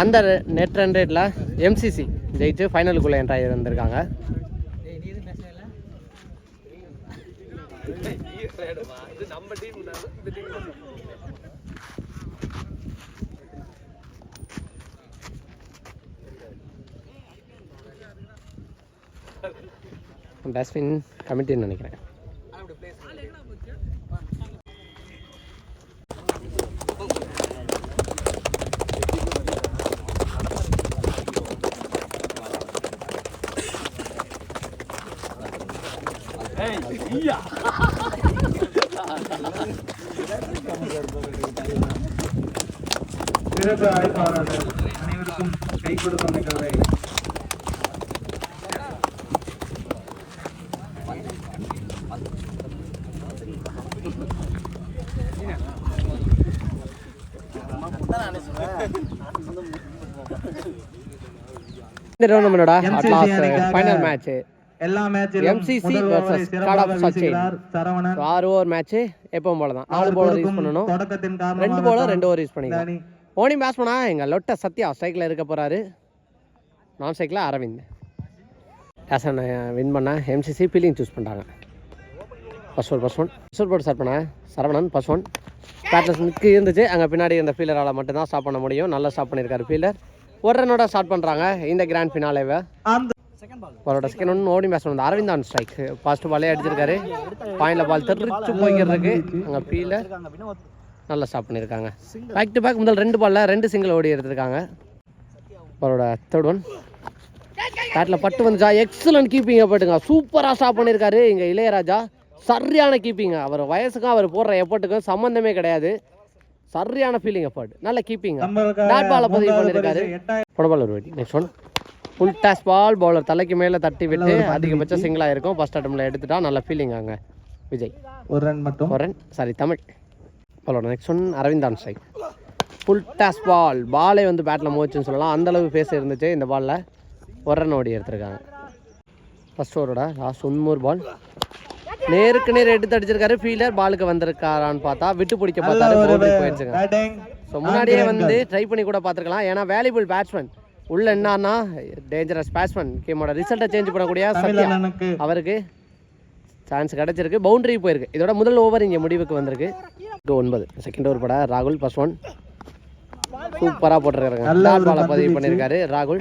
அந்த net run ரேட்டில் MCC ஜெயிச்சு ஃபைனலுக்குள்ளே என்ட்ராகி வந்திருக்காங்க டஸ்ட்பின் கமிட்டின்னு நினைக்கிறேன். சிறப்பு அழைப்பாளர்கள் அனைவருக்கும் கை கொடுக்கும் நிகழ்வை இந்த டோர்னமெண்டோட ஃபைனல் மேட்ச் எல்லா மேட்சிலும் of சிறப்பாக Sachin. வீசுகிறார் சரவணன். ஆறு ஓவர் மேட்ச் எப்பவும் போல தான் நாலு பவுலர் யூஸ் பண்ணணும். தொடக்கத்தின் ரெண்டு காரணமாக பவுலர் தான் ரெண்டு ஓவர் யூஸ் பண்ணிக்கலாம். ஓனி பேட்ஸ்மனா எங்கள் லொட்ட சத்யா ஸ்ட்ரைக்கில் இருக்க போகிறாரு நான் ஸ்ட்ரைக்கில் அரவிந்த். ஹேசன் வின் பண்ண எம்சிசி ஃபீலிங் சூஸ் பண்ணிட்டாங்க first one first one first போட்டு ஸ்டார்ட் பண்ண சரவணன் ஃபர்ஸ்ட் ஒன் பேட்லஸ் மிக்கு இருந்துச்சு. அங்கே பின்னாடி இருந்த ஃபீல்டரால் மட்டும்தான் ஸ்டாப் பண்ண முடியும். நல்லா ஸ்டாப் பண்ணியிருக்காரு ஃபீல்டர் ஒரு ரன்னோட ஸ்டார்ட் பண்ணுறாங்க இந்த கிராண்ட் ஃபினாலேவை அவரோட செகண்ட் ஒன் ஓடி பேட்ஸ்மேன் வந்து அரவிந்த் ஆன் ஸ்ட்ரைக் ஃபர்ஸ்ட் பாலே அடிச்சிருக்காரு. பாயிண்டில் பால் தெரிச்சு போய்க்கிறதுக்கு அங்கே ஃபீல்டர் நல்லா ஸ்டாப் பண்ணியிருக்காங்க பேக் டு பேக் முதல் ரெண்டு பால்ல ரெண்டு சிங்கிள் ஓடி எடுத்திருக்காங்க. அவரோட தேர்ட் ஒன் பேட்டில் பட்டு வந்துச்சா? எக்ஸலன்ட் கீப்பிங்கை போட்டுங்க. சூப்பராக ஸ்டாப் பண்ணியிருக்காரு இங்கே இளையராஜா. சரியான கீப்பிங்க அவர் வயசுக்கும் அவர் போடுற எஃபர்ட்டுக்கும் சம்மந்தமே கிடையாது. சரியான ஃபீலிங் எஃபர்ட் நல்ல கீப்பிங்க நம்மளுக்காக டாட் பாலை பதிவு பண்ணியிருக்காரு புடபால் ஒரு வாட்டி. Next one full toss ball bowler தலைக்கு மேலே தட்டி விட்டு ஒரு அதிகபட்ச. சிங்கிளாக இருக்கும். ஃபர்ஸ்ட் அட்டம்ல எடுத்துட்டா நல்ல ஃபீலிங் அங்கே விஜய். ஒரு ரன் மட்டும். ஒரன் சாரி தமிழ். பாலோட next one Aravindan strike full toss ball பாலே வந்து பேட்டில் மோச்சுன்னு சொல்லலாம். அந்த அளவு ஃபேஸ் இருந்துச்சு இந்த பாலில் ஒரு ரன் ஓடி எடுத்திருக்காங்க. ஃபர்ஸ்ட் ஓவரோட லாஸ்ட் ஒன்மூர் பால் நேருக்கு நேர் எடுத்து அடிச்சிருக்காரு. ஃபீல்டர் பாலுக்கு வந்திருக்காரான்னு பார்த்தா விட்டு பிடிக்க பார்த்தாரு. ஒரு போயிடுச்சுங்க. ஸோ முன்னாடியே வந்து ட்ரை பண்ணி கூட பார்த்துருக்கலாம். ஏன்னா வேல்யூபிள் பேட்ஸ்மேன் உள்ள என்னன்னா டேஞ்சரஸ் பேட்ஸ்மேன் கேமோட ரிசல்ட்டை சேஞ்ச் பண்ணக்கூடிய சத்யா. அவருக்கு சான்ஸ் கிடைச்சிருக்கு. பவுண்டரி போயிருக்கு. இதோட முதல் ஓவர் இங்கே முடிவுக்கு வந்திருக்கு. ஒன்பது. செகண்ட் ஓவர் பட ராகுல் ஃபர்ஸ்ட் ஒன் சூப்பராக போட்டிருக்காருங்க. ஒரு பாலை பதிவு. பண்ணியிருக்காரு ராகுல்.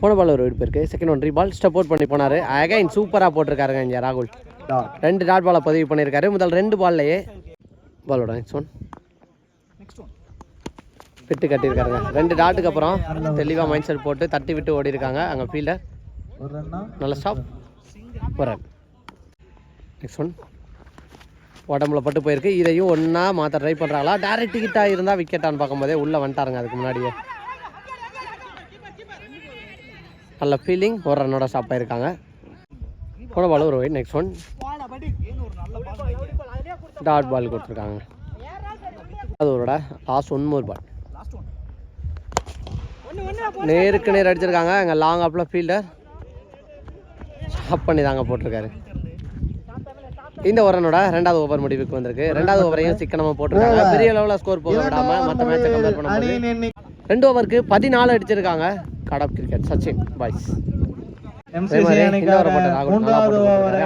போன பால் ஒரு வெடிப்பு இருக்கு. Second one ball step out பண்ணி போனாரு. அகைன் சூப்பராக போட்டிருக்காருங்க இங்கே ராகுல். ரெண்டு டாட் பாலை பதிவு பண்ணியிருக்காரு. முதல் ரெண்டு பால்லையே பாலோட நெக்ஸ்ட் ஒன் பிட்டு கட்டியிருக்காருங்க. ரெண்டு டாட்டுக்கு அப்புறம் தெளிவாக மைண்ட் செட் போட்டு தட்டி விட்டு ஓடி இருக்காங்க அங்கே ஃபீல்டர் நல்ல ஸ்டாப் ஒரு ரன் நெக்ஸ்ட் ஒன் உடம்புல பட்டு போயிருக்கு. இதையும் ஒன்றா மாற்ற ட்ரை பண்ணுறாங்களா டேரக்ட் ஹிட்டாக இருந்தால் விக்கெட்டான்னு பார்க்கும்போதே உள்ளே வந்துட்டாருங்க. அதுக்கு முன்னாடியே. நல்ல ஃபீலிங் ஒரு ரன்னோட ஸ்டாப் ஆயிருக்காங்க. கூட பால் ஒரு wide next one dot ball கொடுத்துருக்காங்க. அது ஒரு லாஸ்ட் ஒன் மோர் பால் நேருக்கு நேர் அடிச்சிருக்காங்க அங்கே லாங் அப்பில் ஃபீல்டர் ஸ்டாப் பண்ணி தாங்க போட்டிருக்காரு. இந்த ஓவரனோட ரெண்டாவது ஓவர் முடிவுக்கு வந்திருக்கு. ரெண்டாவது ஓவரையும் சிக்கனமாக போட்டிருக்காங்க. பெரிய லெவலில் ஸ்கோர் போக விடாம மற்ற மேட்சை கம்பேர் பண்ணும்போது ரெண்டு ஓவருக்கு பதினாலு அடிச்சிருக்காங்க. கடப் கிரிக்கெட் சச்சின் பாய்ஸ்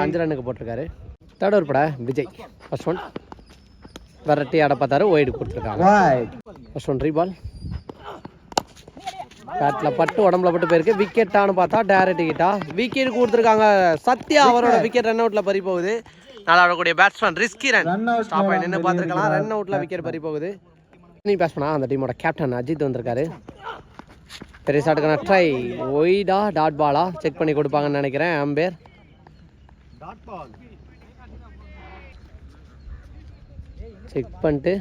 அஞ்சு ரன்னுக்கு போட்டிருக்காரு. தேர்ட் ஓவர் பட விஜய். ஃபர்ஸ்ட் ஒன் விரட்டி ஆட பார்த்தாரு ஒய்டு கொடுத்துருக்காங்க. ஃபர்ஸ்ட் ஒன் ரீபால் பேட்டில் பட்டு உடம்புல பட்டு போயிருக்கு. விக்கெட்டானு பார்த்தா டேரக்ட் கிட்டா விக்கெட் கொடுத்துருக்காங்க. சத்யா அவரோட விக்கெட் ரன் அவுட்ல பறி போகுது. நல்லா ஆடக்கூடிய பேட்ஸ்மேன் ரிஸ்கி ரன் ஸ்டாப் ஆகி நின்று பார்த்துருக்கலாம். ரன் அவுட்ல விக்கெட் பறி போகுது. நீ பேட்ஸ்மனா அந்த டீமோட கேப்டன் அஜித் வந்திருக்காரு. பெரிய ஷாட்டுக்கான ட்ரை ஒய்டா டாட் பாலா செக் பண்ணி கொடுப்பாங்கன்னு நினைக்கிறேன் அம்பேர். செக் பண்ணிட்டு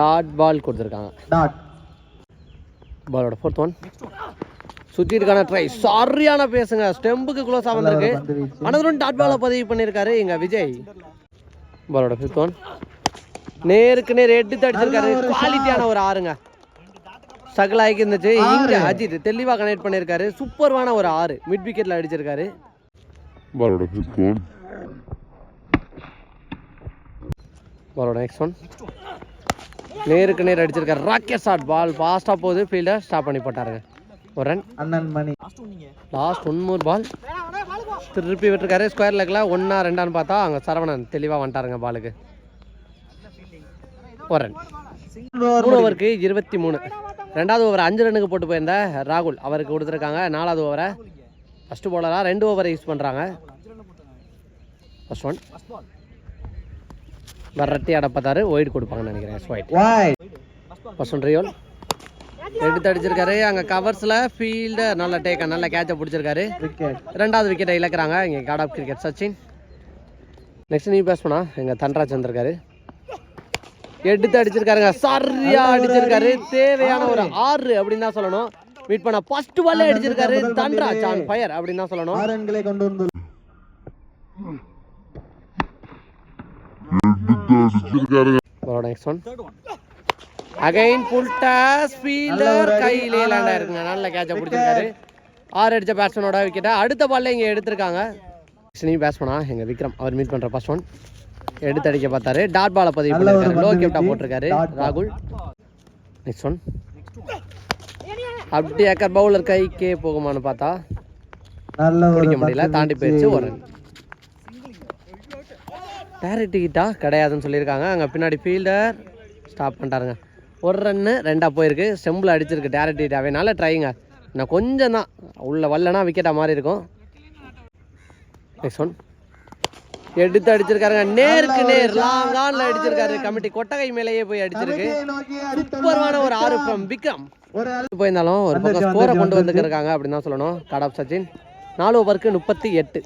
டாட் பால் கொடுத்துருக்காங்க. பாலோட ஃபோர்த் ஒன் சுத்திருக்கான ட்ரை சரியான பேசுங்க ஸ்டெம்புக்கு க்ளோஸாக வந்திருக்கு. அனதரும் டாட் பாலை பதிவு பண்ணியிருக்காரு. எங்க விஜய். பாலோட ஃபிஃப்த் ஒன் நேருக்கு நேர் எடுத்து அடிச்சிருக்காரு. குவாலிட்டியான ஒரு ஆறுங்க. ஸ்ட்ரகிள் ஆகி இருந்துச்சு இங்க அஜித் தெளிவா கனெக்ட் பண்ணியிருக்காரு. சூப்பர்வான ஒரு ஆறு. மிட் விக்கெட்ல அடிச்சிருக்காரு. பாலோட ஃபிஃப்த் ஒன் பாலோட நெக்ஸ்ட் ஒன் நேருக்கு நேர் அடிச்சிருக்காரு ராக்கெட் ஷாட். பால் ஃபாஸ்ட்டாக போகுது. ஃபீல்டர் ஸ்டாப் பண்ணி போட்டாருங்க. ஒரு ரன் அண்ணன் Mani. Last one more ball திருப்பி விட்டுருக்காரு. ஸ்கொயர் லெக்கில் ஒன்றா ரெண்டான்னு பார்த்தா அங்கே சரவணன் தெளிவாக வந்துட்டாருங்க பாலுக்கு. ஒரு ரன் மூணு ஓவருக்கு இருபத்தி மூணு. ரெண்டாவது ஓவர் அஞ்சு ரன்னுக்கு போட்டு போயிருந்த ராகுல். அவருக்கு கொடுத்துருக்காங்க. நாலாவது ஓவரை ஃபஸ்ட்டு போலராக ரெண்டு ஓவரை யூஸ் பண்ணுறாங்க ஃபர்ஸ்ட் ஒன் வரட்டி அடப்பத்தாரு ஒயிட் கொடுப்பாங்கன்னு நினைக்கிறேன் ஒயிட் ஃபர்ஸ்ட் ரியோல் எடுத்து அடிச்சிருக்காரு. அங்கே கவர்ஸில் ஃபீல்டர் நல்ல டேக்க நல்ல கேட்சை பிடிச்சிருக்காரு. ரெண்டாவது விக்கெட்டை இழக்கிறாங்க. இங்கே God of Cricket Sachin. Next நீ பேசணும்னா எங்கள் தன்ராஜ் வந்திருக்காரு. எடுத்து அடிச்சிருக்காருங்க. சரியா அடிச்சிருக்காரு. தேவையான ஒரு ஆறு. அப்படின்னு தான் சொல்லணும். மீட் பண்ண ஃபர்ஸ்ட் பால்ல அடிச்சிருக்காரு. தன்ராஜ் ஆன் ஃபயர் அப்படின்னு தான் சொல்லணும் ஆறு ரன்களை கொண்டு வந்து next one again full toss fielder கையிலே லேண்ட் ஆயிருக்குங்க நல்ல கேட்சை பிடிச்சிருக்காரு. ஆறு அடிச்ச பேட்ஸ்மேனோட விக்கெட்டை அடுத்த பால்ல இங்கே எடுத்திருக்காங்க. நீ பேட்ஸ்மேனா எங்கள் விக்ரம் அவர் மீட் பண்ணுற ஃபர்ஸ்ட் ஒன் எடுத்து அடிக்க பார்த்தாரு. டாட் பாலை பதிவு பண்ணிருக்காரு. லோ கிஃப்டா. போட்டிருக்காரு. ராகுல். நெக்ஸ்ட் ஒன் அப்படி ஏக்கர் பவுலர் கைக்கே போகுமான்னு பார்த்தா பிடிக்க முடியல. தாண்டி. போயிடுச்சு ஒரு ரன் டேரக்ட் கிட்டா கிடையாதுன்னு சொல்லியிருக்காங்க. அங்கே பின்னாடி ஃபீல்டர் ஸ்டாப் பண்ணிட்டாருங்க. ஒரு ரன்னு ரெண்டாக போயிருக்கு. செம்பில் அடிச்சிருக்கு டேரக்ட் ஹிட்டாவே நல்ல ட்ரைங்க இன்னும் கொஞ்சம் தான். உள்ள வரலனா விக்கெட்டாக மாதிரி இருக்கும். நெக்ஸ்ட் ஒன் எடுத்து அடிச்சிருக்காருங்க. நேருக்கு நேர். லாங் ஆன்ல அடிச்சிருக்காரு கமிட்டி. கொட்டகை மேலேயே போய் அடிச்சிருக்கு. சூப்பரான ஒரு ஆறு ஃப்ரம் விக்ரம். போயிருந்தாலும் ஒரு பக்கம் ஸ்கோரை கொண்டு வந்துருக்காங்க அப்படின்னு தான் சொல்லணும். காடாப் சச்சின். நாலு ஓவருக்கு முப்பத்தி எட்டு.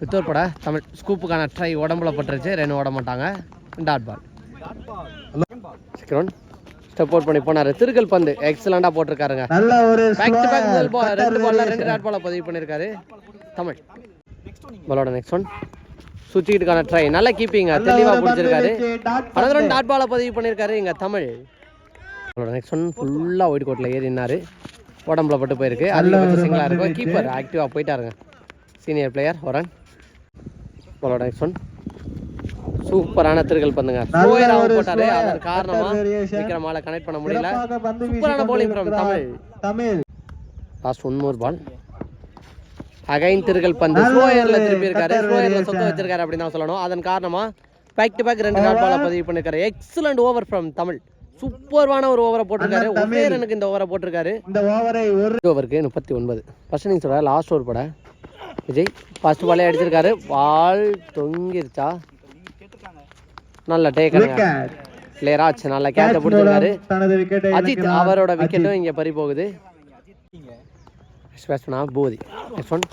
வித்தோர் பட தமிழ் ஸ்கூப்புக்கான ட்ரை உடம்புல பட்டுருச்சு. ரெண்டு ஓட மாட்டாங்க. டாட் பால் சிக்கரோன் ஸ்டெப் அவுட் பண்ணி போனாரு. திருக்கல் பந்து எக்ஸலண்டா போட்டிருக்காருங்க. நல்ல ஒரு பேக் டு பேக் முதல் cutter ரெண்டு பால்ல ரெண்டு. டாட் பால பதிவு பண்ணியிருக்காரு தமிழ். பாலோட நெக்ஸ்ட் ஒன் சுவிட்சுக்கான ட்ரை நல்ல கீப்பிங்க தெளிவா பிடிச்சிருக்காரு வீச்சு, dot அனதர் பந்து. டாட் பால பதிவு பண்ணியிருக்காரு இங்க தமிழ். அவரோட நெக்ஸ்ட் ஒன் ஃபுல்லாக ஒயிட் கோட்டில் ஏறினாரு. உடம்புல பட்டு போயிருக்கு. ஒரு சிங்கிளாக இருக்கும். கீப்பர் ஆக்டிவாக போயிட்டாருங்க. சீனியர் பிளேயர் ஒரன் அவரோட நெக்ஸ்ட் ஒன் சூப்பரான திருகல் பந்துங்க. போட்டாரு. அதன் காரணமா. விக்ரமால கனெக்ட் பண்ண முடியல. சூப்பரான bowling from கொண்டிருக்கிறார். Tamil. Last one more ball again திருகல் பந்து. ஸ்லோயர்ல திருப்பி இருக்காரு ஸ்லோயர்ல. சொத்த வச்சிருக்காரு அப்படின்னு தான் சொல்லணும். அதன் காரணமா பேக் டு பேக் ரெண்டு டாட் பால பதிவு பண்ணிருக்காரு. Excellent over from Tamil. சூப்பர்வான ஒரு ஓவரை போட்டிருக்காரு. ஒரே தமிழ். ரனுக்கு இந்த ஓவரை போட்டிருக்காரு. இந்த ஓவரை ஒரு ஓவருக்கு முப்பத்தி ஒன்பது. ஃபர்ஸ்ட் இன்னிங்ஸோட லாஸ்ட் ஓவர் பட. விஜய் ஃபர்ஸ்ட் பாலே அடிச்சிருக்காரு. பால் தொங்கிருச்சா? நல்ல டேக்கனுங்க wicket. பிளேயராச் நல்ல கேட்ச பிடிச்சிருக்காரு. அஜித். அவரோட. விக்கெட்டும் இங்கே பறி போகுது பூதி. நெக்ஸ்ட் ஒன்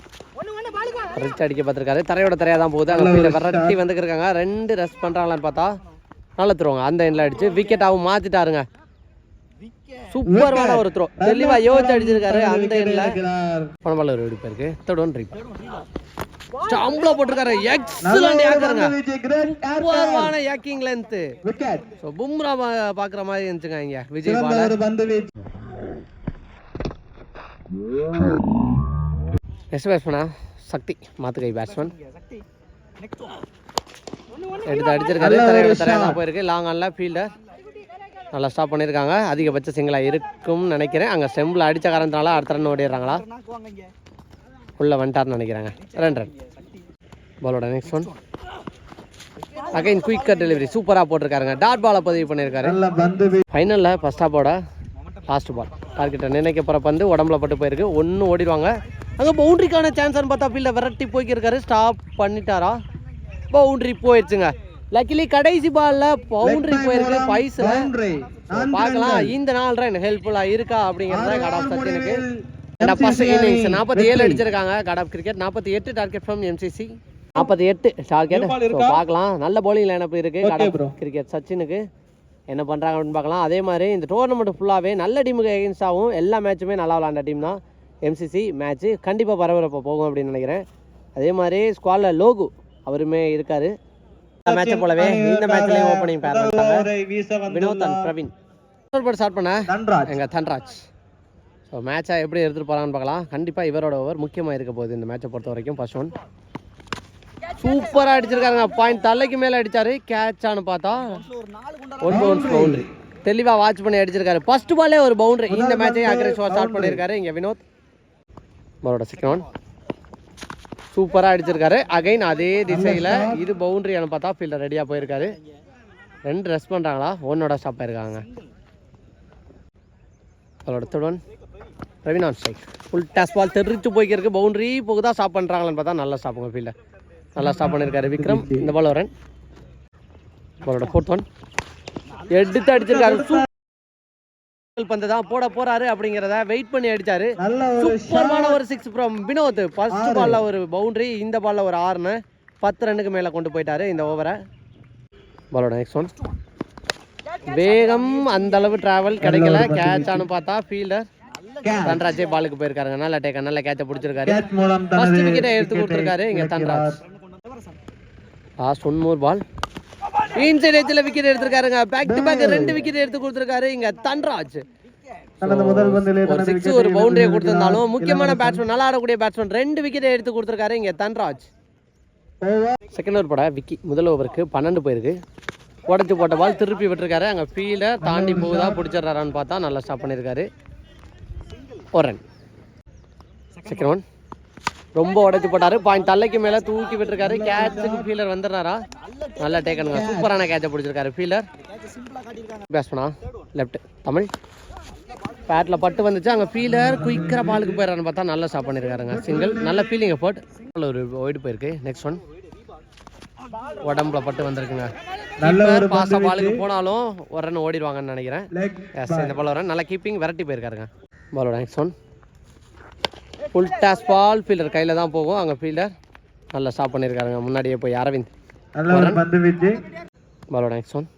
ரிச் அடிக்க பார்த்துருக்காரு. தரையோட தரையாக தான் போகுது. அங்கே விரட்டி வந்துருக்காங்க ரெண்டு ரெஸ்ட் பண்ணுறாங்களான்னு பார்த்தா நல்லா த்ரோங்க அந்த எண்ணில் அடிச்சு விக்கெட்டாகவும் மாற்றிட்டாருங்க சூப்பரான ஒரு த்ரோ தெளிவாக யோசிச்சு அடிச்சிருக்காரு அந்த எண்ணில். பணபால் ஒரு வெடிப்பு இருக்கு தேர்ட் ஒன் ட்ரிப் ஸ்டாம்பில் போட்டிருக்காரு. Great attack. சூப்பரான ஏக்கிங் லென்த்து wicket. ஸோ பும்ரா பா- பார்க்குற மாதிரி இருந்துச்சுங்க இங்கே விஜய் சிறந்த பால. ஒரு பந்து வீச்சு. நெக்ஸ்ட் பேட்ஸ்மேனா சக்தி மாத்துக்கை பேட்ஸ்மேன் எடுத்து அடிச்சிருக்காரு. தரையோட தரையாக போயிருக்கு. லாங் ஆனில் ஃபீல்டர் நல்லா ஸ்டாப் பண்ணியிருக்காங்க. அதிகபட்ச சிங்கிளாக இருக்கும்னு நினைக்கிறேன். அங்கே ஸ்டெம்பில் அடித்த காரணத்தினால அடுத்த ரன் ஓடிடுறாங்களா? உள்ளே வந்துட்டார்னு நினைக்கிறாங்க. ரெண்டு ரன் பாலோட next one again quicker delivery சூப்பராக போட்டிருக்காருங்க. டாட் பாலை பதிவு பண்ணியிருக்காரு. ஃபைனலில் ஃபர்ஸ்ட் ஹாப்போட லாஸ்ட் பால் டார்கெட்டை நினைக்க போகிற பந்து உடம்புல பட்டு போயிருக்கு. ஒன்று ஓடிடுவாங்க. அங்கே பவுண்ட்ரிக்கான சான்ஸ்னு பார்த்தா ஃபீல்டில் விரட்டி போய்க்கிருக்காரு. ஸ்டாப் பண்ணிட்டாரா? பவுண்ட்ரி போயிடுச்சுங்க. லக்கிலி கடைசி பால்ல பவுண்ட்ரி போயிருக்கு பைஸில் பார்க்கலாம். இந்த நாலு ரன் ஹெல்ப்ஃபுல்லாக இருக்கா அப்படிங்கிறத கடா ஆறாம் சச்சினுக்கு. ஃபர்ஸ்ட் இன்னிங்ஸ் நாற்பத்தி ஏழு. அடிச்சிருக்காங்க. கடாப் கிரிக்கெட் நாற்பத்தி எட்டு டார்கெட் ஃப்ரம் எம்சிசி நாற்பத்தி எட்டு டார்கெட் பார்க்கலாம். நல்ல bowling லைனப் இருக்கு. God of bro. கிரிக்கெட் சச்சினுக்கு. என்ன பண்ணுறாங்க அப்படின்னு பார்க்கலாம். அதே மாதிரி இந்த டோர்னமெண்ட் ஃபுல்லாகவே நல்ல டீமுக்கு எகென்ஸ்டாகவும் எல்லா மேட்சுமே நல்லா விளாண்ட டீம் தான் எம்சிசி மேட்ச்சு கண்டிப்பாக பரபரப்பாக போகும் அப்படின்னு நினைக்கிறேன். அதே மாதிரி ஸ்குவாடில் லோகு அவருமே இருக்காரு. மேட்சை போலவே இந்த மேட்ச்லேயும் ஓப்பனிங் பேர் முதல் பண்ணிட்டாங்க ஓவரை. பிரவீன். ஸ்டார்ட் பண்ண. தன்ராஜ். எங்கள் தன்ராஜ். ஸோ மேட்சை எப்படி எடுத்துகிட்டு போகிறான்னு பார்க்கலாம். கண்டிப்பாக இவரோட ஓவர் முக்கியமாக இருக்க போகுது இந்த மேட்சை பொறுத்த வரைக்கும் ஃபர்ஸ்ட் ஒன் சூப்பராக அடிச்சிருக்காருங்க. பாயிண்ட் தலைக்கு மேலே அடிச்சாரு. கேட்சான்னு பார்த்தா ஒன் பவுன்ஸ் பவுண்டரி தெளிவாக வாட்ச் பண்ணி அடிச்சிருக்காரு. ஃபர்ஸ்ட் பாலே ஒரு பவுண்டரி இந்த மேட்சையும் அக்ரெசிவாக ஸ்டார்ட் பண்ணியிருக்காரு. இங்கே வினோத். மரோட செகண்ட் ஒன் சூப்பராக அடிச்சிருக்காரு. அகைன் அதே திசையில் இது பவுண்டரியானு பார்த்தா ஃபீல்டர் ரெடியாக போயிருக்காரு. ரெண்டு ரெஸ்ட் பண்ணுறாங்களா ஒன்னோட ஸ்டாப் ஆயிருக்காங்க. அவரோட third one strike full toss ball தெரிச்சு போய்க்கிருக்கு பவுண்டரி போகுதா ஸ்டாப் பண்ணுறாங்களான்னு பார்த்தா நல்லா ஸ்டாப்புங்க ஃபீல்டர் நல்லா ஸ்டாப் பண்ணியிருக்காரு விக்ரம். இந்த பால் வரேன் பாலோட ஃபோர்த் ஒன் எடுத்து அடிச்சிருக்காரு. பந்து தான் போட போறாரு அப்படிங்கிறத வெயிட் பண்ணி அடிச்சாரு. நல்ல ஒரு சிக்ஸ் ஃப்ரம் வினோத். ஃபர்ஸ்ட் பால்ல ஒரு பவுண்டரி இந்த பால்ல ஒரு ஆறுன்னு பத்து ரன்னுக்கு மேலே கொண்டு போயிட்டாரு இந்த ஓவரை பாலோட நெக்ஸ்ட் ஒன் வேகம் அந்த அளவு டிராவல் கிடைக்கல. கேட்ச் ஆனு பார்த்தா ஃபீல்டர். தன்ராஜே பாலுக்கு போயிருக்காருங்க. நல்ல டேக்க நல்ல கேட்ச பிடிச்சிருக்காரு. ஃபர்ஸ்ட் விக்கெட்டை எடுத்து கொடுத்துருக்காரு இங்க Dhanraj. Last one more ball inside எட்ஜில் விக்கெட் எடுத்திருக்காருங்க. பேக் டு பேக் ரெண்டு விக்கெட் எடுத்து கொடுத்துருக்காரு. இங்க தன்ராஜ். ஒரு சிக்ஸ் ஒரு பவுண்டரியை கொடுத்திருந்தாலும். முக்கியமான பேட்ஸ்மேன் நல்லா ஆடக்கூடிய பேட்ஸ்மேன் ரெண்டு விக்கெட்டை எடுத்து கொடுத்துருக்காரு இங்க தன்ராஜ். செகண்ட் ஓவர் போட விக்கி முதல் ஓவருக்கு பன்னெண்டு போயிருக்கு. உடச்சி போட்ட பால் திருப்பி விட்டுருக்காரு. அங்கே ஃபீல்டை தாண்டி போகுதா பிடிச்சிடுறாரான்னு பார்த்தா நல்லா ஸ்டாப் பண்ணியிருக்காரு ஒரு ரன் செகண்ட் ஒன் ரொம்ப உடச்சி போட்டாரு. பாயிண்ட் தலைக்கு மேலே தூக்கி விட்டுருக்காரு. கேட்சுக்கு ஃபீல்டர் வந்துடுறாரா? நல்லா டேக்கனுங்க சூப்பரான கேட்சை பிடிச்சிருக்காரு ஃபீல்டர் பேட்ஸ்மனா லெஃப்ட் தமிழ். பேட்டில் பட்டு வந்துச்சு. அங்கே ஃபீல்டர் குயிக்கராக பாலுக்கு போயிடறான்னு பார்த்தா நல்லா ஸ்டாப் பண்ணியிருக்காருங்க சிங்கிள் நல்ல ஃபீலிங் எஃபோர்ட் ஒரு ஒயிட் போயிருக்கு. நெக்ஸ்ட் ஒன் உடம்புல பட்டு வந்திருக்குங்க. நல்ல ஒரு பாச பாலுக்கு போனாலும் ஒரு ரன் ஓடிடுவாங்கன்னு நினைக்கிறேன். எஸ் இந்த பால் வரேன் நல்லா கீப்பிங் விரட்டி போயிருக்காருங்க. பாலோட next one full toss ball fielder கையில் தான் போகும். அங்கே ஃபீல்டர் நல்லா ஸ்டாப் பண்ணியிருக்காருங்க முன்னாடியே போய் அரவிந்த். பாலோட ஒன்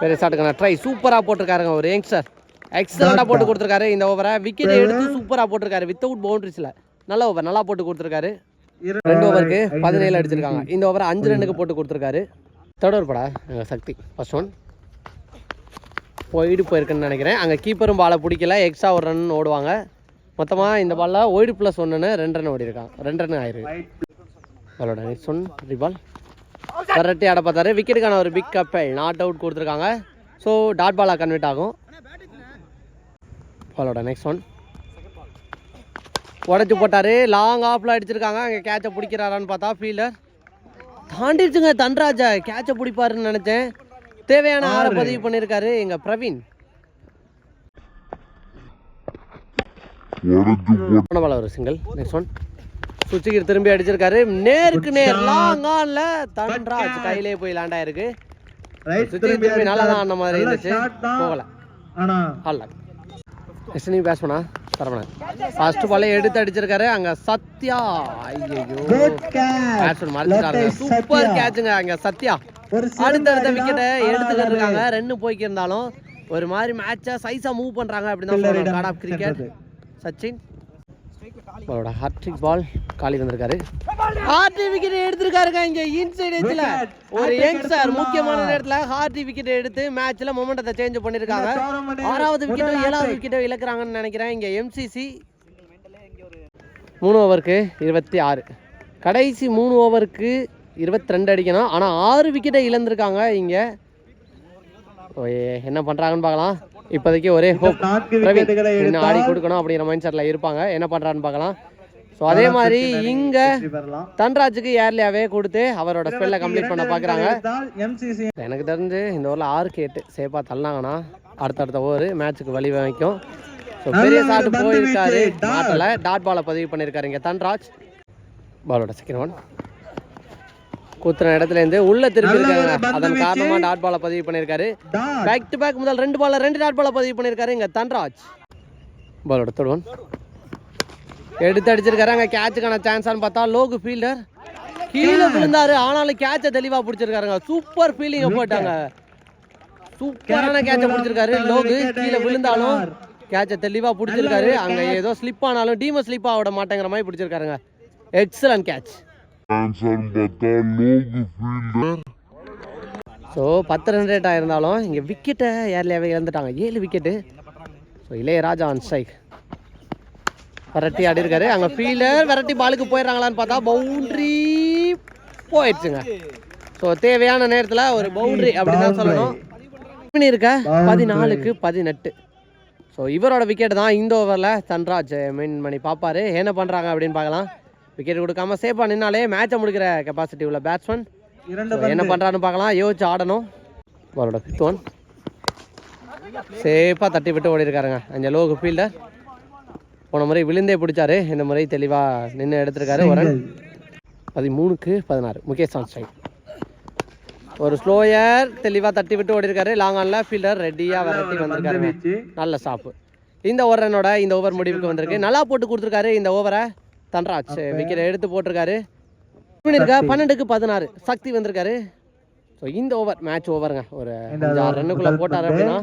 பெரிய ஷாட்டுக்கான ட்ரை சூப்பராக போட்டிருக்காருங்க ஒரு யங்ஸ்டர் எக்ஸலண்டாக போட்டு கொடுத்துருக்காரு. இந்த ஓவரை விக்கெட் எடுத்து சூப்பராக போட்டிருக்காரு. வித்தவுட் பவுண்டரிஸில் நல்ல ஓவர் நல்லா போட்டு கொடுத்துருக்காரு. ரெண்டு ஓவருக்கு பதினேழு அடிச்சிருக்காங்க. இந்த ஓவரை அஞ்சு ரன்னுக்கு போட்டு கொடுத்துருக்காரு. தேர்ட் ஓவர் படா. எங்கள் சக்தி. ஃபர்ஸ்ட் ஒன் ஒய்டு போயிருக்குன்னு நினைக்கிறேன். அங்கே கீப்பரும் பாலை பிடிக்கல. எக்ஸ்ட்ரா ஒரு ரன் ஓடுவாங்க. மொத்தமாக இந்த பாலில் ஒய்டு ப்ளஸ் ஒன்றுன்னு ரெண்டு ரன் ஓடி இருக்காங்க ரெண்டு ரன் ஆயிருக்கு நெக்ஸ்ட் ஒன் ரிபால் கரெக்டி ஆட பார்த்தாரு. விக்கெட்டுக்கான ஒரு பிக் கப்பல் நாட் அவுட் கொடுத்துருக்காங்க. ஸோ டாட் பாலாக கன்வெர்ட் ஆகும். பாலோட நெக்ஸ்ட் ஒன் உடச்சி போட்டாரு. லாங் ஆஃப்ல அடிச்சிருக்காங்க. அங்கே கேட்சை பிடிக்கிறாரான்னு பார்த்தா ஃபீல்டர் தாண்டிடுச்சுங்க தன்ராஜா. கேட்சை பிடிப்பாருன்னு நினச்சேன். தேவையான ஆறை பதிவு பண்ணியிருக்காரு எங்கள் பிரவீன் உடஞ்சு போட்டு போன பால் ஒரு சிங்கிள் நெக்ஸ்ட் ஒன் சுச்சிக்கு திரும்பி அடிச்சிருக்காரு. நேருக்கு நேர் லாங் ஆன்ல தன்ராஜ் கையிலே போய் லேண்ட் ஆயிருக்கு. சுச்சிக்கு திரும்பி நல்லா தான் ஆன மாதிரி இருந்துச்சு. போகல. ஆனா. நெக்ஸ்ட் நீ பேஸ் பண்ணா. சரவணன் ஃபர்ஸ்ட் பாலே எடுத்து அடிச்சிருக்காரு. அங்க சத்யா. ஐயோ good catch. பேட்ஸ்மேன் மறைச்சிட்டாங்க சூப்பர். கேட்சுங்க அங்க சத்யா. அடுத்தடுத்த அடிதான். விக்கெட்டை ஆனால் எடுத்துக்கிட்டு இருக்காங்க. ரெண்டு போய்க்கு இருந்தாலும் ஒரு மாதிரி மேட்சை சைஸா மூவ் பண்றாங்க அப்படின்னு தான் சொல்லணும். God of cricket. சச்சின். பாலோட ஹார்ட்ரிக் பால் காலி வந்திருக்காரு. ஹார்டி விக்கெட் எடுத்திருக்காருங்க இங்க இன்சைட் எட்ஜ்ல Wicket. ஒரு யங்ஸ்டர்? முக்கியமான நேரத்துல ஹார்டி விக்கெட் எடுத்து மேட்ச்ல மொமெண்டத்தை சேஞ்ச் பண்ணிருக்காங்க. ஆறாவது விக்கெட்டோ ஏழாவது. விக்கெட்டோ இழக்கிறாங்கன்னு நினைக்கிறேன். இங்க எம்சிசி மூணு ஓவருக்கு இருபத்தி ஆறு. கடைசி மூணு ஓவருக்கு இருபத்தி ரெண்டு அடிக்கணும். ஆனால் ஆறு விக்கெட்டை இழந்திருக்காங்க இங்கே. என்ன பண்ணுறாங்கன்னு பார்க்கலாம். இப்போதைக்கு ஒரே ஹோப் பிரவீன் இன்னும் ஆடி கொடுக்கணும் அப்படிங்கிற மைண்ட் செட்டில் இருப்பாங்க. என்ன பண்ணுறான்னு பார்க்கலாம். ஸோ அதே மாதிரி இங்கே. தன்ராஜுக்கு ஏர்லியாவே கொடுத்து அவரோட ஸ்பெல்லை கம்ப்ளீட் பண்ண பார்க்குறாங்க. எனக்கு தெரிஞ்சு இந்த ஓவரில் ஆறுக்கு எட்டு சேஃபாக தள்ளாங்கன்னா அடுத்தடுத்த ஓவர் மேட்ச்சுக்கு வழி வைக்கும் ஸோ பெரிய பந்து போயிருக்காரு. மாட்டல. டாட் பாலை பதிவு பண்ணியிருக்காரு இங்கே தன்ராஜ். பாலோட செகண்ட் ஒன் குத்துன இடத்துல இருந்து உள்ள ஒரு இருக்காங்க அதன். காரணமாக டாட் பாலை பதிவு பண்ணியிருக்காரு. Dot. பேக் டு பேக் முதல் ரெண்டு பால்ல ரெண்டு டாட் பாலை பதிவு பண்ணியிருக்காரு இங்கே தன்ராஜ். பாலோட தேர்ட் ஒன் எடுத்து அடிச்சிருக்காரு. அங்கே கேட்சுக்கான சான்ஸான்னு பார்த்தா லோகு ஃபீல்டர் கீழே விழுந்தாரு. ஆனாலும் கேட்சை தெளிவாக பிடிச்சிருக்காருங்க. சூப்பர் ஃபீலிங்கை போட்டாங்க. சூப்பரான கேட்சை பிடிச்சிருக்காரு. லோகு கீழே விழுந்தாலும் கேட்சை தெளிவாக பிடிச்சிருக்காரு. அங்கே ஏதோ ஸ்லிப் ஆனாலும் டீம ஸ்லிப் ஆக மாட்டேங்கிற மாதிரி பிடிச்சிருக்காருங்க. எக்ஸலன்ட் கேட்ச் ஆன்சர் பார்த்தா லோகு ஃபீல்டர் ஸோ பத்து ரன் ரேட் ஆயிருந்தாலும் இங்கே விக்கெட்டை ஏர்லியாவே இழந்துட்டாங்க. ஏழு wicket so Ilaiyaraaja on strike விரட்டி ஆடி இருக்காரு. அங்கே ஃபீல்டர் விரட்டி பாலுக்கு போயிடுறாங்களான்னு பார்த்தா பவுண்ட்ரி போயிடுச்சுங்க. ஸோ தேவையான நேரத்தில் ஒரு பவுண்ட்ரி அப்படின்னு தான் சொல்லணும். இருக்க பதினாலுக்கு பதினெட்டு. ஸோ இவரோட விக்கெட் தான் இந்த ஓவரில் சன்ராஜ் மீன் பண்ணி பார்ப்பாரு என்ன பண்ணுறாங்க அப்படின்னு பார்க்கலாம். விக்கெட் கொடுக்காம சேஃபாக நின்னாலே மேட்சை முடிக்கிற கெப்பாசிட்டி உள்ள பேட்ஸ்மேன் இரண்டு என்ன பண்ணுறான்னு பார்க்கலாம். யோசிச்சு ஆடணும். அவரோட ஃபிஃப்த் ஒன் சேஃபாக தட்டி விட்டு ஓடி இருக்காருங்க அந்த லோகு ஃபீல்டர் போன முறை விழுந்தே பிடிச்சாரு. இந்த முறை தெளிவாக நின்று எடுத்திருக்காரு. ஒரு. பதிமூணுக்கு பதினாறு. முகேஷ் ஆன் ஸ்ட்ரைக் ஒரு ஸ்லோயர் தெளிவாக தட்டி விட்டு ஓடி இருக்காரு லாங் ஆனில் ஃபீல்டர் ரெடியாக விரட்டி வந்திருக்காருங்க. வீச்சு. நல்ல ஸ்டாப்பு இந்த ஓவர் ரன்னோட இந்த ஓவர் முடிவுக்கு வந்திருக்கு. நல்லா போட்டு கொடுத்துருக்காரு இந்த ஓவரை தன்ராஜ். விக்கெட் எடுத்து போட்டிருக்காரு. இருக்கா பன்னெண்டுக்கு பதினாறு. சக்தி வந்திருக்காரு. ஸோ இந்த ஓவர் மேட்ச் ஓவருங்க ஒரு இந்த அஞ்சு ஆறு over. ரன்னுக்குள்ளே போட்டார் அப்படின்னா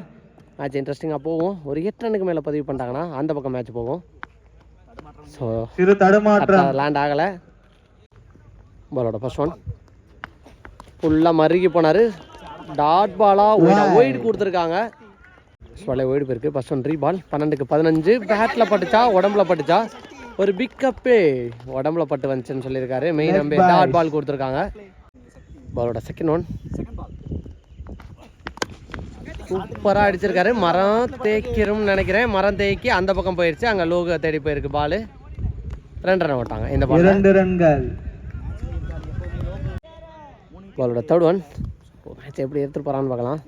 மேட்ச் இன்ட்ரெஸ்டிங்காக போகும். ஒரு எட்டு ரன்னுக்கு மேலே பதிவு பண்ணிட்டாங்கன்னா அந்த பக்கம் மேட்ச் போகும். ஸோ சிறு தடுமாற்றம். லேண்ட் ஆகலை. பாலோட ஃபர்ஸ்ட் ஒன் ஃபுல்லாக மருகி போனார். டாட் பாலாக ஒயிட் கொடுத்துருக்காங்க. ஸ்வாலே ஒயிட் போயிருக்கு. ஃபர்ஸ்ட் ஒன் ரீ பால் பன்னெண்டுக்கு பதினஞ்சு. பேட்டில் பட்டுச்சா? உடம்புல பட்டுச்சா? ஒரு பிக் கப்பே உடம்புல பட்டு வந்துச்சுன்னு சொல்லியிருக்காரு. மெயின் நம்பி டாட். பால் கொடுத்துருக்காங்க. பாலோட செகண்ட் ஒன் சூப்பராக அடிச்சிருக்காரு. மரம் தேய்க்கிறோம்னு நினைக்கிறேன். மரம் தேய்க்கி அந்த பக்கம் போயிடுச்சு அங்கே லோகோ தேடி போயிருக்கு பால் ரெண்டு ரன் ஓட்டாங்க இந்த பால் இரண்டு ரன்கள். பாலோட தேர்ட் ஒன் மேட்ச் எப்படி எடுத்துட்டு போறான்னு பார்க்கலாம்.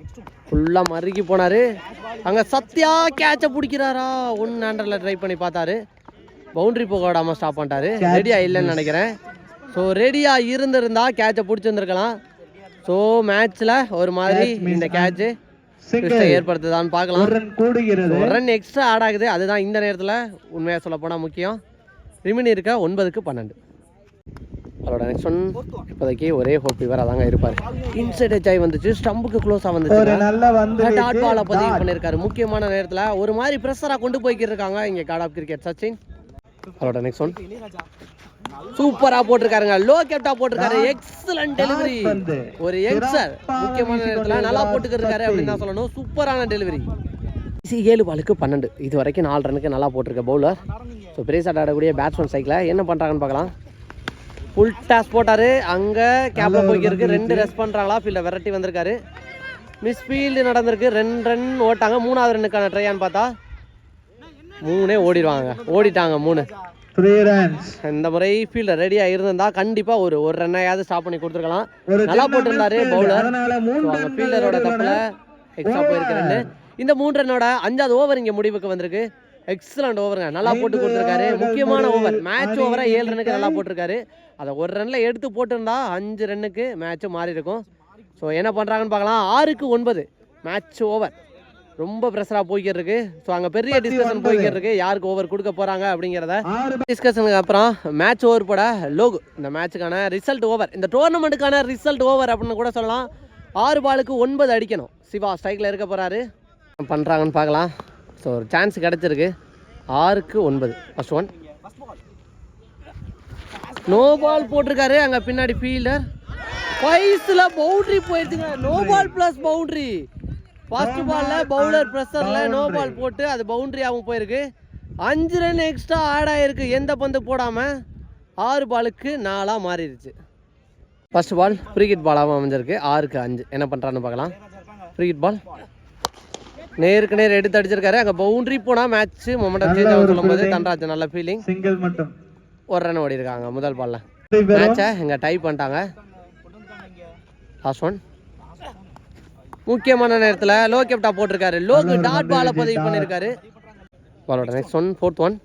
ஃபுல்லாக மறுக்கி போனார். அங்கே சத்யா கேட்சை பிடிக்கிறாரா? ஒன் ஹேண்டரில் ட்ரை பண்ணி பார்த்தாரு. பவுண்டரி போக விடாமல் ஸ்டாப் பண்ணிட்டாரு. ரெடியாக இல்லைன்னு நினைக்கிறேன். ஸோ ரெடியாக இருந்திருந்தா கேட்சை பிடிச்சிருந்துருக்கலாம் ஸோ மேட்ச்சில் ஒரு மாதிரி இந்த கேட்சு ஏற்படுத்துதான்னு பார்க்கலாம். ஒரு ரன் கூடுகிறது. ஒரு ரன் எக்ஸ்ட்ரா ஆட் ஆகுது. அதுதான் இந்த நேரத்தில் உண்மையாக சொல்ல போனால் முக்கியம். ரிமினி இருக்க ஒன்பதுக்கு பன்னெண்டு. அவரோட நெக்ஸ்ட் ஒன் இப்போதைக்கு ஒரே ஹோப் இவராக தாங்க இருப்பார். இன்சைட் எச் ஆகி வந்துச்சு. ஸ்டம்புக்கு க்ளோஸாக வந்துச்சு நல்ல வந்து டாட் பாலை பதிவு பண்ணியிருக்காரு. முக்கியமான நேரத்தில் ஒரு மாதிரி ப்ரெஷராக கொண்டு போய்க்கிட்டு இருக்காங்க இங்கே கார்ட் ஆஃப் கிரிக்கெட் சச்சின். அவரோட நெக்ஸ்ட் ஒன் சூப்பராக போட்டிருக்காருங்க. லோ கேப்டா போட்டிருக்காரு. Excellent delivery. ஒரு சிறப்பாக முக்கியமான நேரத்தில் நல்லா போட்டுக்கிருக்காரு அப்படின்னு தான் சொல்லணும். சூப்பரான டெலிவரி ஏழு பாலுக்கு பன்னெண்டு. இது வரைக்கும் நாலு ரனுக்கு நல்லா போட்டிருக்க பவுலர் ஸோ பெரிய சாட் ஆடக்கூடிய பேட்ஸ்மேன் சைக்கில் என்ன பண்ணுறாங்கன்னு பார்க்கலாம். ஃபுல் டாஸ் போட்டார். அங்கே கேப்பில் போய்க்கிருக்கு. ரெண்டு ரெஸ்ட் பண்ணுறாங்களா ஃபீல்டை விரட்டி வந்திருக்காரு. மிஸ் ஃபீல்டு நடந்திருக்கு. ரெண்டு ரன் ஓட்டாங்க. மூணாவது ரன்னுக்கான ட்ரையான்னு பார்த்தா மூணே ஓடிடுவாங்க. ஓடிட்டாங்க மூணு. இந்த முறை ஃபீல்டர் ரெடியாக இருந்திருந்தா கண்டிப்பாக ஒரு ஒரு ரன்னையாவது ஸ்டாப் பண்ணி கொடுத்துருக்கலாம். நல்லா போட்டிருந்தாரு. பவுலர் அவங்க ஃபீல்டரோட தப்பில். எக்ஸ்ட்ரா போயிருக்கிறேன்னு இந்த மூன்று ரன்னோட அஞ்சாவது ஓவர் இங்கே முடிவுக்கு வந்திருக்கு. எக்ஸலண்ட் ஓவருங்க நல்லா போட்டு கொடுத்துருக்காரு. முக்கியமான ஓவர் மேட்ச் ஓவரா ஏழு ரன்னுக்கு நல்லா போட்டிருக்காரு. அதை ஒரு ரன்ல எடுத்து போட்டிருந்தா அஞ்சு ரன்னுக்கு மேட்ச் மாறி இருக்கும் ஸோ என்ன பண்ணுறாங்கன்னு பார்க்கலாம். ஆறுக்கு ஒன்பது. மேட்ச் ஓவர் ரொம்ப ப்ரெஷராக போய்க்கிட்டு இருக்கு ஸோ அங்கே பெரிய டிஸ்கஷன் போய்க்கிட்டு இருக்கு யாருக்கு ஓவர் கொடுக்க போகிறாங்க அப்படிங்கிறத டிஸ்கஷனுக்கு அப்புறம் மேட்ச் ஓவர் போட லோகு. இந்த மேட்சுக்கான ரிசல்ட் ஓவர் இந்த டோர்னமெண்ட்டுக்கான ரிசல்ட் ஓவர் அப்படின்னு கூட சொல்லலாம். ஆறு பாலுக்கு ஒன்பது அடிக்கணும். சிவா ஸ்ட்ரைக்கில் இருக்க போகிறாரு பண்ணுறாங்கன்னு பார்க்கலாம். ஸோ ஒரு சான்ஸ் கிடச்சிருக்கு. ஆறுக்கு ஒன்பது. ஃபர்ஸ்ட் ஒன் நோ பால் போட்டிருக்காரு. அங்கே பின்னாடி ஃபீல்டர் ஃபைஸில் பவுண்டரி போயிடுச்சுங்க no ball plus boundary first பாலில் பவுலர் ப்ரெஷரில் நோ பால் போட்டு அது பவுண்டரியாகவும் போயிருக்கு. அஞ்சு ரன் எக்ஸ்ட்ரா ஆட் ஆயிருக்கு. எந்த பந்து போடாமல் ஆறு பாலுக்கு நாலாக மாறிடுச்சு. ஃபர்ஸ்ட் பால் ஃப்ரீகிட் பாலாகவும் அமைஞ்சிருக்கு. ஆறுக்கு அஞ்சு. என்ன பண்ணுறான்னு பார்க்கலாம். ஃப்ரீகிட் பால் நேருக்கு நேர் எடுத்து அடிச்சிருக்காரு. அங்கே பவுண்டரி போனால் மேட்ச் மொமெண்டம் சேஞ்ச் ஆகும் சொல்லும்போது தன்ராஜ் நல்ல ஃபீலிங் சிங்கிள் மட்டும். ஒரு ரன் ஓடி இருக்காங்க முதல் பால்ல. மேட்சை இங்கே டைப் பண்ணிட்டாங்க. லாஸ்ட் ஒன் முக்கியமான நேரத்தில் லோ கேப்டா போட்டிருக்காரு. லோக்கு டாட் பாலை பதிவு பண்ணியிருக்காரு பாலோட நெக்ஸ்ட் ஒன் ஃபோர்த் ஒன்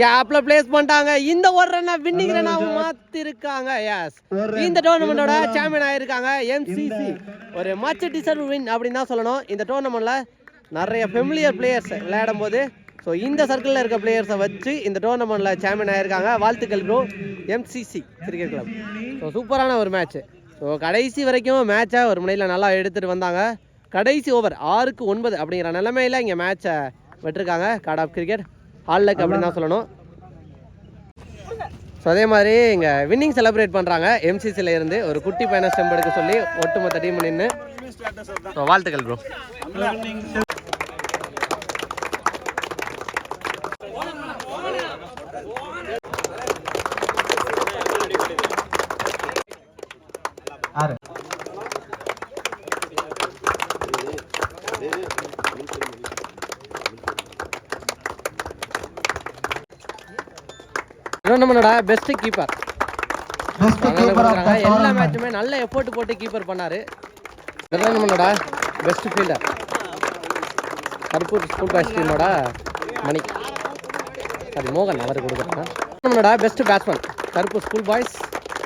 கேப்ல பிளேஸ் பண்ணிட்டாங்க. இந்த ஒரு ரன்னை வின்னிங் ரன்னாவும் மாத்திருக்காங்க. எஸ் இந்த டோர்னமெண்டோட சாம்பியன் ஆயிருக்காங்க. எம்சிசி ஒரு மச் டிசர்வ் வின் அப்படின்னு தான் சொல்லணும். இந்த டோர்னமெண்ட்ல நிறைய ஃபெமிலியர் பிளேயர்ஸ் விளையாடும் போது ஸோ இந்த சர்க்கிளில் இருக்க பிளேயர்ஸை வச்சு இந்த டோர்னமெண்ட்ல சாம்பியன் ஆயிருக்காங்க. வாழ்த்துக்கள் bro MCC cricket club so சூப்பரான ஒரு மேட்ச் ஸோ கடைசி வரைக்கும் மேட்சை ஒரு முனையில் நல்லா எடுத்துகிட்டு வந்தாங்க. கடைசி ஓவர் ஆறுக்கு ஒன்பது அப்படிங்கிற நிலைமையில் இங்கே மேட்சை விட்டுருக்காங்க. God of Cricket hard luck அப்படின்னு தான் சொல்லணும். ஸோ அதே மாதிரி இங்கே வின்னிங் செலிப்ரேட் பண்ணுறாங்க எம்சிசியில் இருந்து ஒரு குட்டி பையனை ஸ்டெம்ப் எடுக்க சொல்லி ஒட்டுமொத்த டீம் நின்று வாழ்த்துக்கள் ப்ரோ டோர்னமெண்டோட பெஸ்ட் கீப்பர் எல்லா மேட்சுமே நல்ல எஃபோர்ட் போட்டு கீப்பர் பண்ணாரு. டோர்னமெண்டோட best fielder Karuppur school boys டீமோட மணி. சாரி மோகன் அவர் கொடுக்குறாங்க டோர்னமெண்டோட best batsman Karuppur school boys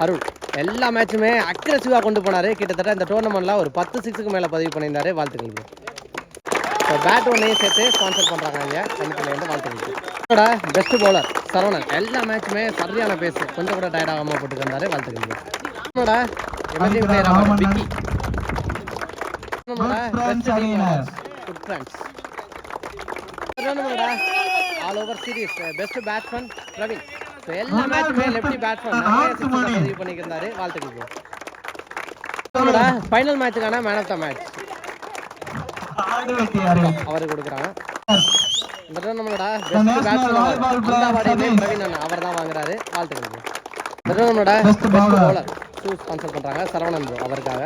Arul எல்லா மேட்சுமே அக்ரெசிவாக கொண்டு போனார். கிட்டத்தட்ட இந்த டோர்னமெண்ட்டில் ஒரு பத்து சிக்ஸுக்கு மேலே பதிவு பண்ணியிருந்தாரு வாழ்த்துக்கள். ஸோ பேட் ஒன்றையும் சேர்த்து ஸ்பான்சர் பண்ணுறாங்க இங்கே. கண்டிப்பாக வாழ்த்துக்கள். பெஸ்ட் பவுலர் சரவணன் எல்லா மேட்சுமே சரியான பேஸ் கொஞ்சம் கூட டயர்ட் ஆகாமல் போட்டு வந்தாரு வாழ்த்துக்கள். என்னோட எமர்ஜிங் பிளேயர் விக்கி. ஃப்ரெண்ட்ஸ் நம்மளோட all over series best batsman Praveen so எல்லா மேட்சுமே லெஃப்டி பேட்ஸ்மேன் நிறைய பதிவு பண்ணியிருந்தாரு வாழ்த்துக்கள் நம்மளோட ஃபைனல் மேட்சுக்கான மேன் ஆஃப் த மேட்ச் அவர் கொடுக்குறாங்க இந்த நம்மளோட பெஸ்ட் பேட்ஸ்மேன் பிரவீன் அண்ணா. அவர் தான் வாங்குறாரு. வாழ்த்துக்கள் இந்த நம்மளோட Best best. Bowler shoe sponsor பண்ணுறாங்க சரவணன் bro அவருக்காக.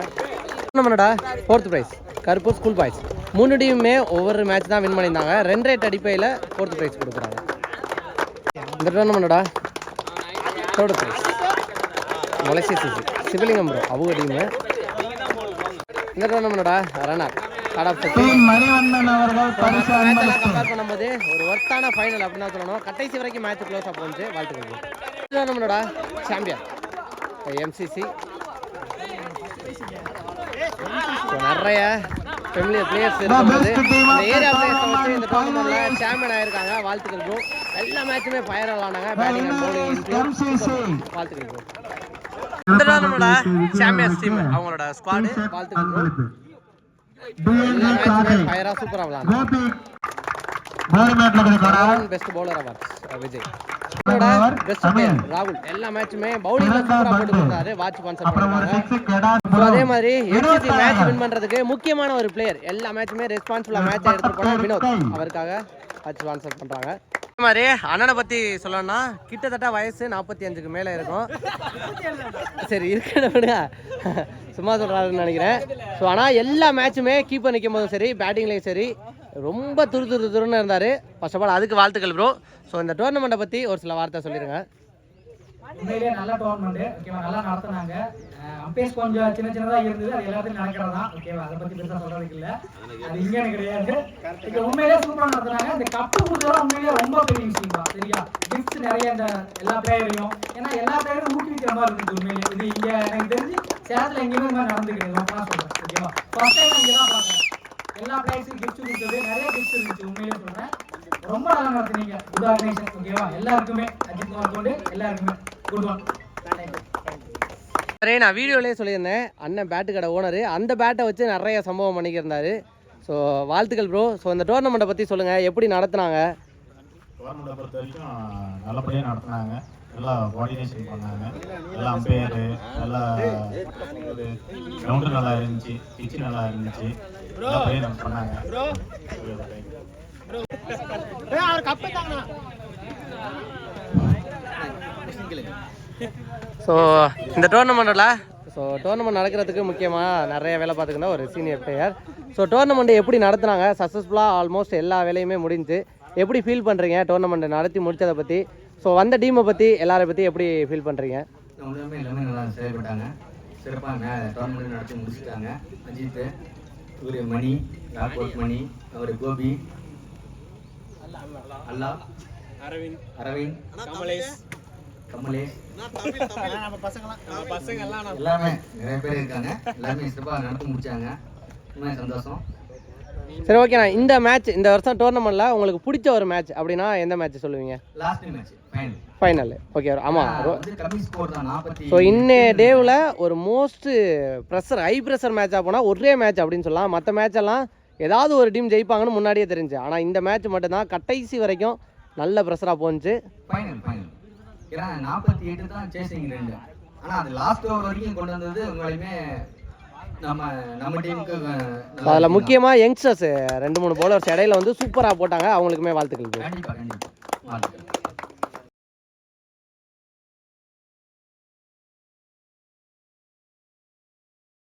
நம்மளோட fourth prize Karuppur school boys மூணு டீமுமே ஒவ்வொரு மேட்ச் தான் வின் பண்ணியிருந்தாங்க. ரெண்டு ரேட் அடிப்படையில் ஃபோர்த் ப்ரைஸ் கொடுக்குறாங்க. இந்த டோர்னமெண்டோட third prize Molasi CC. Sivalingam bro அவங்க டீமு இந்த டோர்னமெண்டோட ரன்னர் மணிவண்ணன் அவர்கள் பரிசு மேட்செல்லாம் அன்பளிப்பு. கம்பேர் பண்ணும்போது ஒரு ஒர்த்தான ஃபைனல் அப்படின்னு சொல்லணும். கடைசி வரைக்கும் மேட்ச் க்ளோஸ் அப் வந்து வாழ்த்துக்கள் நம்மளோட சாம்பியன் எம்சிசி நிறைய ஃபெமிலியர் பிளேயர்ஸ் இருக்கும்போது இந்த ஏரியா பிளேயர்ஸ் வச்சு இந்த டோர்னமெண்ட்ல சாம்பியன் ஆயிருக்காங்க. வாழ்த்துக்கள் ப்ரோ எல்லா மேட்சுமே ஃபயர் ஆனாங்க பேட்டிங் அண்ட் பவுலிங் வாழ்த்துக்கள் ப்ரோ இந்த டோர்னமெண்டோட சாம்பியன்ஸ் டீம் அவங்களோட ஸ்குவாடு வாழ்த்துக்கள் ப்ரோ ஃபயரா சூப்பரா Gopi best bowler awards Vijay. ராகுல். எல்லா மேட்சுமே பவுலிங்ல சூப்பரா போட்டு கொடுத்தாரு வாட்ச் ஸ்பான்சர் அப்புறம் ஒரு கெடா அதே மாதிரி எஃப்சிசி மேட்ச் வின் பண்றதுக்கு முக்கியமான ஒரு பிளேயர் எல்லா மேட்சுமே ரெஸ்பான்சிபிளா மேட்ச் எடுத்து போனா வினோத் அவருக்காக வாட்ச் ஸ்பான்சர் பண்றாங்க. மாதிரி அண்ணனை பத்தி சொல்லணும்னா கிட்டத்தட்ட வயசு நாற்பத்தி அஞ்சுக்கு மேல இருக்கும். சரி இருக்கணும் சும்மா சொல்றாருன்னு நினைக்கிறேன். ஸோ ஆனால் எல்லா மேட்சுமே கீப்பர் நிற்கும் போதும் சரி பேட்டிங்லேயும் சரி ரொம்ப துரு துரு துருன்னு இருந்தார். ஃபர்ஸ்ட் ஆஃப் ஆல் அதுக்கு வாழ்த்துக்கள் ப்ரோ ஸோ இந்த டோர்னமெண்ட்டை பற்றி ஒரு சில வார்த்தை சொல்லிடுங்க உண்மையிலேயே நல்ல டோர்னமெண்ட் ஓகேவா நல்லா நடத்துனாங்க. அம்பேஸ் கொஞ்சம் சின்ன சின்னதா இருந்தது. அது எல்லாத்தையும் நடக்கிறது? தான் ஓகேவா அதை பத்தி பெருசா சொல்றதுக்கு இல்ல. அது இங்கே கிடையாது. இங்க உண்மையிலேயே சூப்பரா நடத்துனாங்க. இந்த கப்பு கொடுத்ததெல்லாம் உண்மையிலேயே ரொம்ப பெரிய விஷயம் தான். சரியா? கிஃப்ட்ஸ் நிறைய இந்த எல்லா பிளேயரையும் ஏன்னா எல்லா பிளேயரும் ஊக்குவிக்கிற மாதிரி இருந்துச்சு உண்மையிலேயே. இது இங்க எனக்கு தெரிஞ்சு சேரத்துல எங்கேயுமே இந்த மாதிரி நடந்துக்கிறது ரொம்ப நான் சொல்றேன். ஓகேவா? ஃபர்ஸ்ட் டைம் இங்கே தான் பார்த்தேன். எல்லா பிளேயர்ஸும் கிஃப்ட் கொடுத்தது. நிறைய கிஃப்ட் இருந்துச்சு உண்மையிலேயே சொல்றேன். ரொம்ப நல்லா நடத்துனீங்க. குட் ஆர்கனைசேஷன் ஓகேவா? எல்லாருக்குமே அஜித் குமார் கொண்டு எல்லாருக்குமே குட் ஒன் சரி நான் வீடியோலேயே சொல்லியிருந்தேன். அண்ணன் பேட்டு கடை ஓனர் அந்த பேட்டை வச்சு நிறைய சம்பவம் பண்ணிக்கிருந்தாரு. ஸோ வாழ்த்துக்கள் ப்ரோ ஸோ இந்த டோர்னமெண்ட்டை பற்றி சொல்லுங்கள் எப்படி நடத்துனாங்க? கவர்மெண்ட்டை பொறுத்த வரைக்கும் நல்லபடியாக நடத்துனாங்க. நல்லா கோஆர்டினேஷன் பண்ணாங்க. நல்லா அம்பையரு நல்லா ஒரு கிரவுண்டு நல்லா இருந்துச்சு பிச்சு நல்லா இருந்துச்சு. பண்ணாங்க ஸோ இந்த டோர்னமெண்ட்டில் ஸோ டோர்னமெண்ட் நடக்கிறதுக்கு முக்கியமாக நிறைய வேலை பார்த்துக்கிற ஒரு சீனியர் பிளேயர் ஸோ டோர்னமெண்ட் எப்படி நடத்துனாங்க? சக்ஸஸ்ஃபுல்லாக ஆல்மோஸ்ட் எல்லா வேலையுமே முடிஞ்சு. எப்படி ஃபீல் பண்ணுறீங்க டோர்னமெண்ட் நடத்தி முடிச்சதை பற்றி ஸோ வந்த டீமை பற்றி எல்லாரை பற்றி எப்படி ஃபீல் பண்ணுறீங்க உண்மையுமே எல்லாமே நல்லா செயல்பட்டாங்க. சிறப்பாக டோர்னமெண்ட் நடத்தி முடிச்சுட்டாங்க. அஜித் இவர் மணி ராக்வர்ட் மணி அவர் கோபி அல்லா அரவிந்த். அரவிந்த். கமலேஷ். கமலேஷ். எல்லாமே நிறைய பேர் இருக்காங்க. எல்லாமே சிறப்பாக நடத்தி முடிச்சாங்க. உண்மை சந்தோஷம். சரி ஓகேண்ணா இந்த மேட்ச் இந்த வருஷம் டோர்னமெண்ட்டில் உங்களுக்கு பிடிச்ச ஒரு மேட்ச் அப்படின்னா எந்த மேட்ச் சொல்லுவீங்க? Last match final final okay ஆமாம் ஸோ இன்னே டேவில் ஒரு மோஸ்ட் ப்ரெஷர் ஹை ப்ரெஷர் மேட்சாக போனால் ஒரே மேட்ச் அப்படின்னு சொல்லலாம். மற்ற மேட்ச் எல்லாம் ஏதாவது ஒரு டீம் ஜெயிப்பாங்கன்னு முன்னாடியே தெரிஞ்சு. ஆனால் இந்த மேட்ச் மட்டும்தான். கடைசி வரைக்கும் நல்ல ப்ரெஷராக போணுச்சு ஃபைனல் ஃபைனல் ஏன்னா நாற்பத்தி எட்டு தான் சேசிங் ரெண்டு ஆனா அது லாஸ்ட் ஓவர் வரைக்கும் கொண்டு வந்தது உங்களையுமே நம்ம நம்ம டீமுக்கு அதில் முக்கியமாக யங்ஸ்டர்ஸ் ரெண்டு மூணு பவுலர்ஸ் இடையில வந்து சூப்பராக போட்டாங்க. அவங்களுக்குமே வாழ்த்துக்கள் bro. கண்டிப்பா கண்டிப்பா. வாழ்த்துக்கள்.